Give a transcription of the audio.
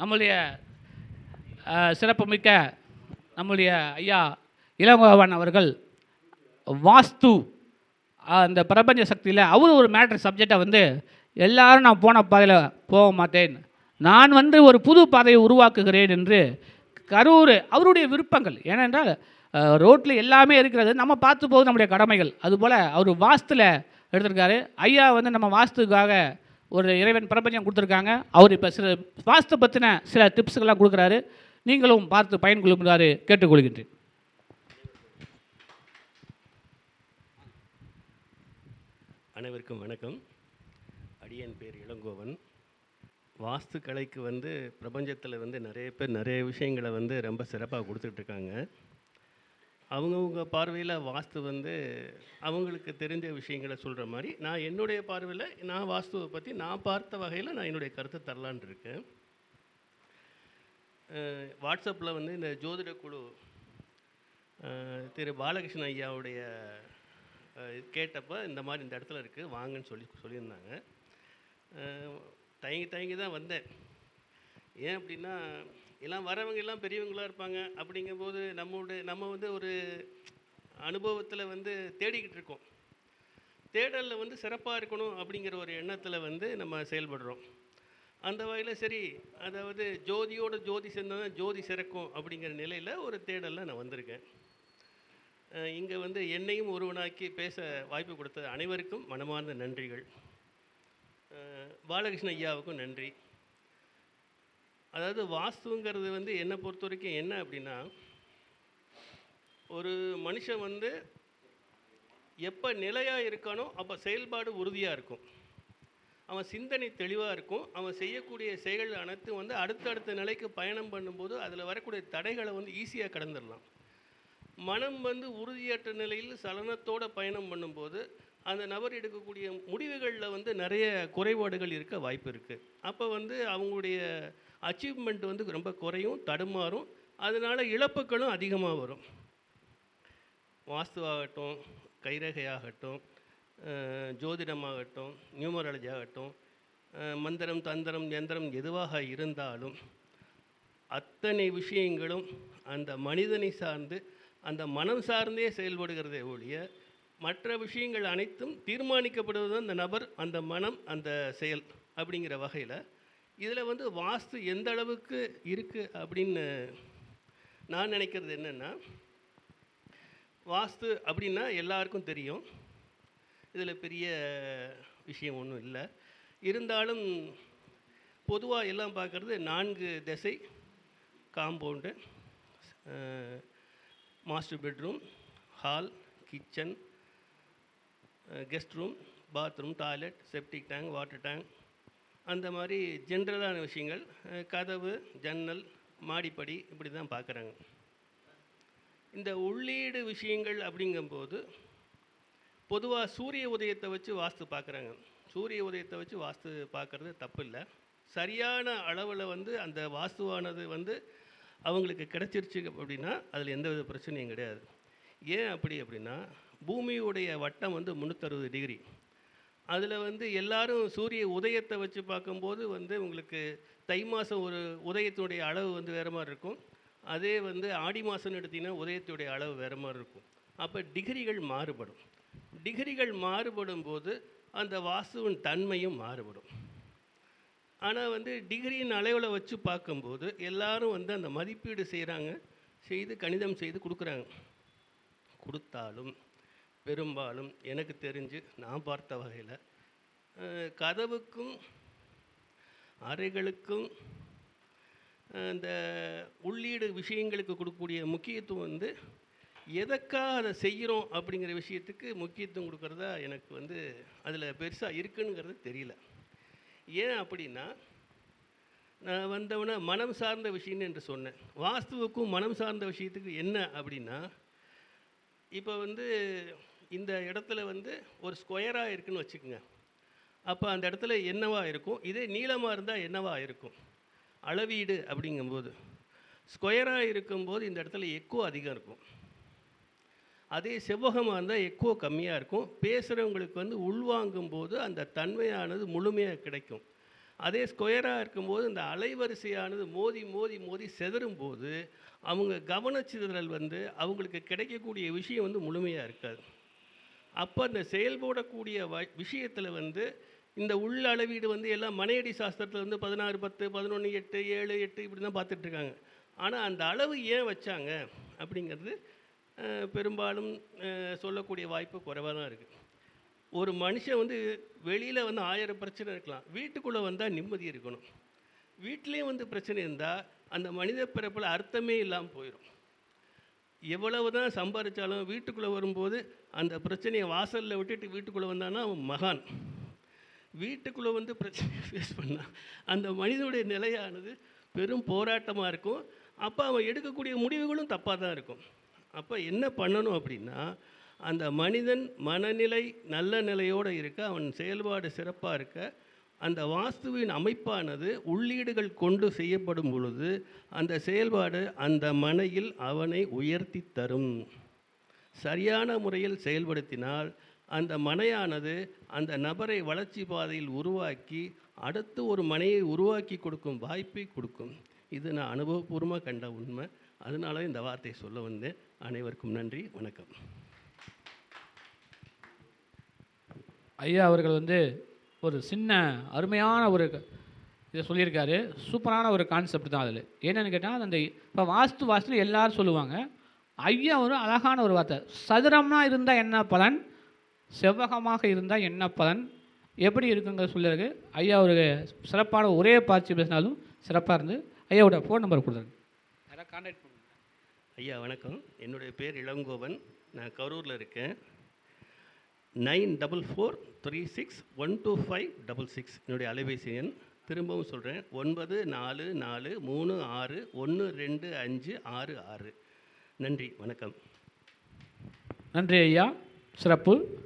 நம்முடைய சிறப்புமிக்க நம்முடைய ஐயா இளங்கோவன் அவர்கள் வாஸ்து அந்த பிரபஞ்ச சக்தியில் அவர் ஒரு மேட்ரு சப்ஜெக்டை வந்து எல்லாரும் நான் போன பாதையில் போக மாட்டேன். நான் வந்து ஒரு புது பாதையை உருவாக்குகிறேன் என்று கரூர் அவருடைய விருப்பங்கள். ஏனென்றால் ரோட்டில் எல்லாமே இருக்கிறது. நம்ம பார்த்து போகுது நம்முடைய கடமைகள். அதுபோல் அவர் வாஸ்துல எடுத்திருக்காரு. ஐயா வந்து நம்ம வாஸ்துக்காக ஒரு இறைவன் பிரபஞ்சம் கொடுத்துருக்காங்க. அவர் இப்போ சில வாஸ்து பற்றின சில டிப்ஸுக்கெல்லாம் கொடுக்குறாரு. நீங்களும் பார்த்து பயன் பயன்கொள்ளுமாறு கேட்டுக்கொள்கின்றேன். அனைவருக்கும் வணக்கம். அடியன் பேர் இளங்கோவன். வாஸ்து கலைக்கு வந்து பிரபஞ்சத்தில் வந்து நிறைய பேர் நிறைய விஷயங்களை வந்து ரொம்ப சிறப்பாக கொடுத்துட்ருக்காங்க அவங்கவுங்க பார்வையில் வாஸ்து வந்து அவங்களுக்கு தெரிஞ்ச விஷயங்களை சொல்கிற மாதிரி நான் என்னுடைய பார்வையில் நான் வாஸ்துவை பற்றி நான் பார்த்த வகையில் நான் என்னுடைய கருத்தை தரலான் இருக்கேன். வாட்ஸ்அப்பில் வந்து இந்த ஜோதிட குழு திரு பாலகிருஷ்ணன் ஐயாவுடைய கேட்டப்போ இந்த மாதிரி இந்த இடத்துல இருக்குது வாங்கன்னு சொல்லி சொல்லியிருந்தாங்க. தயங்கி தயங்கி தான் வந்தேன். ஏன் அப்படின்னா எல்லாம் வரவங்க எல்லாம் பெரியவங்களாக இருப்பாங்க அப்படிங்கும்போது நம்மளுடைய நம்ம வந்து ஒரு அனுபவத்தில் வந்து தேடிக்கிட்டு இருக்கோம். தேடலில் வந்து சிறப்பாக இருக்கணும் அப்படிங்கிற ஒரு எண்ணத்தில் வந்து நம்ம செயல்படுறோம். அந்த வகையில் சரி அதாவது ஜோதியோட ஜோதி சேர்ந்தால் ஜோதி சிறக்கும் அப்படிங்கிற நிலையில் ஒரு தேடலில் நான் வந்திருக்கேன். இங்கே வந்து என்னையும் ஒருவனாக்கி பேச வாய்ப்பு கொடுத்த அனைவருக்கும் மனமார்ந்த நன்றிகள். பாலகிருஷ்ண ஐயாவுக்கும் நன்றி. அதாவது வாஸ்துங்கிறது வந்து என்னை பொறுத்த வரைக்கும் என்ன அப்படின்னா ஒரு மனுஷன் வந்து எப்போ நிலையாக இருக்கானோ அப்போ செயல்பாடு உறுதியாக இருக்கும். அவன் சிந்தனை தெளிவாக இருக்கும். அவன் செய்யக்கூடிய செயல்கள் அனைத்தும் வந்து அடுத்தடுத்த நிலைக்கு பயணம் பண்ணும்போது அதில் வரக்கூடிய தடைகளை வந்து ஈஸியாக கடந்துடலாம். மனம் வந்து உறுதியற்ற நிலையில் சலனத்தோட பயணம் பண்ணும்போது அந்த நபர் எடுக்கக்கூடிய முடிவுகளில் வந்து நிறைய குறைபாடுகள் இருக்க வாய்ப்பு இருக்குது அப்போ வந்து அவங்களுடைய அச்சீவ்மெண்ட் வந்து ரொம்ப குறையும் தடுமாறும். அதனால் இழப்புகளும் அதிகமாக வரும். வாஸ்துவாகட்டும் கைரகையாகட்டும் அஹ், ஜோதிடமாகட்டும் நியூமராலஜி ஆகட்டும் மந்திரம் தந்திரம் எந்திரம் எதுவாக இருந்தாலும் அத்தனை விஷயங்களும் அந்த மனிதனை சார்ந்து அந்த மனம் சார்ந்தே செயல்படுகிறதே ஒழிய மற்ற விஷயங்கள் அனைத்தும் தீர்மானிக்கப்படுவது அந்த நபர் அந்த மனம் அந்த செயல் அப்படிங்கிற வகையில். இதில் வந்து வாஸ்து எந்த அளவுக்கு இருக்குது அப்படின்னு நான் நினைக்கிறது என்னென்னா வாஸ்து அப்படின்னா எல்லாருக்கும் தெரியும். இதில் பெரிய விஷயம் ஒன்றும் இல்லை. இருந்தாலும் பொதுவாக எல்லாம் பார்க்குறது நான்கு திசை. Compound master bedroom hall kitchen guest room bathroom toilet septic tank water tank அந்த மாதிரி ஜென்ரலான விஷயங்கள் கதவு ஜன்னல் மாடிப்படி இப்படி தான் பார்க்குறாங்க. இந்த உள்ளீடு விஷயங்கள் அப்படிங்கும்போது பொதுவாக சூரிய உதயத்தை வச்சு வாஸ்து பார்க்குறாங்க. சூரிய உதயத்தை வச்சு வாஸ்து பார்க்குறது தப்பு இல்லை சரியான அளவில் வந்து அந்த வாஸ்துவானது வந்து அவங்களுக்கு கிடைச்சிருச்சு அப்படின்னா அதில் எந்த வித பிரச்சனையும் கிடையாது. ஏன் அப்படி அப்படின்னா பூமியுடைய வட்டம் வந்து முந்நூற்றறுபது டிகிரி. அதில் வந்து எல்லாரும் சூரிய உதயத்தை வச்சு பார்க்கும்போது வந்து உங்களுக்கு தை மாதம் ஒரு உதயத்தினுடைய அளவு வந்து வேறு மாதிரி இருக்கும். அதே வந்து ஆடி மாதம்னு எடுத்திங்கன்னா உதயத்துடைய அளவு வேறு மாதிரி இருக்கும். அப்போ டிகிரிகள் மாறுபடும். டிகிரிகள் மாறுபடும் போது அந்த வாஸ்துவின் தன்மையும் மாறுபடும். ஆனால் வந்து டிகிரியின் அளவில் வச்சு பார்க்கும்போது எல்லாரும் வந்து அந்த மதிப்பீடு செய்கிறாங்க செய்து கணிதம் செய்து கொடுக்குறாங்க. கொடுத்தாலும் பெரும்பாலும் எனக்கு தெரிஞ்சு நான் பார்த்த வகையில் கதவுக்கும் அறைகளுக்கும் இந்த உள்ளீடு விஷயங்களுக்கு கொடுக்கக்கூடிய முக்கியத்துவம் வந்து எதற்காக அதை செய்கிறோம் அப்படிங்கிற விஷயத்துக்கு முக்கியத்துவம் கொடுக்குறதா எனக்கு வந்து அதில் பெருசாக இருக்குங்கிறது தெரியல. ஏன் அப்படின்னா நான் வந்தவன மனம் சார்ந்த விஷயம்னு என்று சொன்னேன். வாஸ்துவுக்கும் மனம் சார்ந்த விஷயத்துக்கு என்ன அப்படின்னா இப்போ வந்து இந்த இடத்துல வந்து ஒரு ஸ்கொயராக இருக்குன்னு வச்சுக்கோங்க. அப்போ அந்த இடத்துல என்னவாக இருக்கும்? இதே நீளமாக இருந்தால் என்னவாக இருக்கும்? அளவீடு அப்படிங்கும்போது. ஸ்கொயராக இருக்கும்போது இந்த இடத்துல எக்கோ அதிகம் இருக்கும். அதே செவ்வகமாக இருந்தால் எக்கோ கம்மியாக இருக்கும். பேசுகிறவங்களுக்கு வந்து உள்வாங்கும் போது அந்த தன்மையானது முழுமையாக கிடைக்கும். அதே ஸ்கொயராக இருக்கும்போது இந்த அலைவரிசையானது மோதி மோதி மோதி செதறும் போது அவங்க கவனச்சிதறல் வந்து அவங்களுக்கு கிடைக்கக்கூடிய விஷயம் வந்து முழுமையாக இருக்காது. அப்போ அந்த செயல்படக்கூடிய வ விஷயத்தில் வந்து இந்த உள்ள அளவீடு வந்து எல்லாம் மனையடி சாஸ்திரத்தில் வந்து பதினாறு பத்து பதினொன்று எட்டு ஏழு எட்டு இப்படி தான் பார்த்துட்ருக்காங்க. ஆனால் அந்த அளவு ஏன் வச்சாங்க? அப்படிங்கிறது பெரும்பாலும் சொல்லக்கூடிய வாய்ப்பு குறைவாக தான் இருக்குது ஒரு மனுஷன் வந்து வெளியில் வந்து ஆயிரம் பிரச்சனை இருக்கலாம். வீட்டுக்குள்ளே வந்தால் நிம்மதி இருக்கணும். வீட்டிலே வந்து பிரச்சனை இருந்தால் அந்த மனித பிறப்பில் அர்த்தமே இல்லாமல் போயிடும் எவ்வளவு தான் சம்பாதிச்சாலும் வீட்டுக்குள்ளே வரும்போது அந்த பிரச்சனையை வாசலில் விட்டுட்டு வீட்டுக்குள்ளே வந்தான்னா அவன் மகான். வீட்டுக்குள்ளே வந்து பிரச்சனையை ஃபேஸ் பண்ணான் அந்த மனிதனுடைய நிலையானது பெரும் போராட்டமாக இருக்கும். அப்போ அவன் எடுக்கக்கூடிய முடிவுகளும் தப்பாக தான் இருக்கும். அப்போ என்ன பண்ணணும் அப்படின்னா அந்த மனிதன் மனநிலை நல்ல நிலையோடு இருக்க அவன் செயல்பாடு சிறப்பாக இருக்க அந்த வாஸ்துவின் அமைப்பானது உள்ளீடுகள் கொண்டு செய்யப்படும் பொழுது அந்த செயல்பாடு அந்த மனையில் அவனை உயர்த்தி தரும். சரியான முறையில் செயல்படுத்தினால் அந்த மனையானது அந்த நபரை வளர்ச்சி பாதையில் உருவாக்கி அடுத்து ஒரு மனையை உருவாக்கி கொடுக்கும் வாய்ப்பை கொடுக்கும். இது நான் அனுபவபூர்வமாக கண்ட உண்மை. அதனால இந்த வார்த்தையை சொல்ல வந்தேன். அனைவருக்கும் நன்றி. வணக்கம். ஐயா அவர்கள் வந்து ஒரு சின்ன அருமையான ஒரு இதை சொல்லியிருக்காரு. சூப்பரான ஒரு கான்செப்ட் தான் அதில். என்னென்னு கேட்டால் அந்த இப்போ வாஸ்து வாஸ்து எல்லோரும் சொல்லுவாங்க. ஐயா ஒரு அழகான ஒரு வார்த்தை. சதுரம்னா இருந்தால் என்ன பலன்? செவ்வகமாக இருந்தால் என்ன பலன்? எப்படி இருக்குங்கிற சொல்லியிருக்கு. ஐயா ஒரு சிறப்பான ஒரே பார்த்து பேசினாலும் சிறப்பாக இருந்து ஐயாவோட ஃபோன் நம்பர் கொடுத்துருங்க. யாராவது கான்டாக்ட் ஐயா வணக்கம். என்னுடைய பேர் இளங்கோவன். நான் கரூரில் இருக்கேன். Nine double four three six one two five double six. என்னுடைய அலைபேசி எண். திரும்பவும் சொல்கிறேன் ஒன்பது நாலு நாலு மூணு ஆறு ஒன்று ரெண்டு அஞ்சு ஆறு ஆறு. நன்றி. வணக்கம். நன்றி ஐயா. சிறப்பு.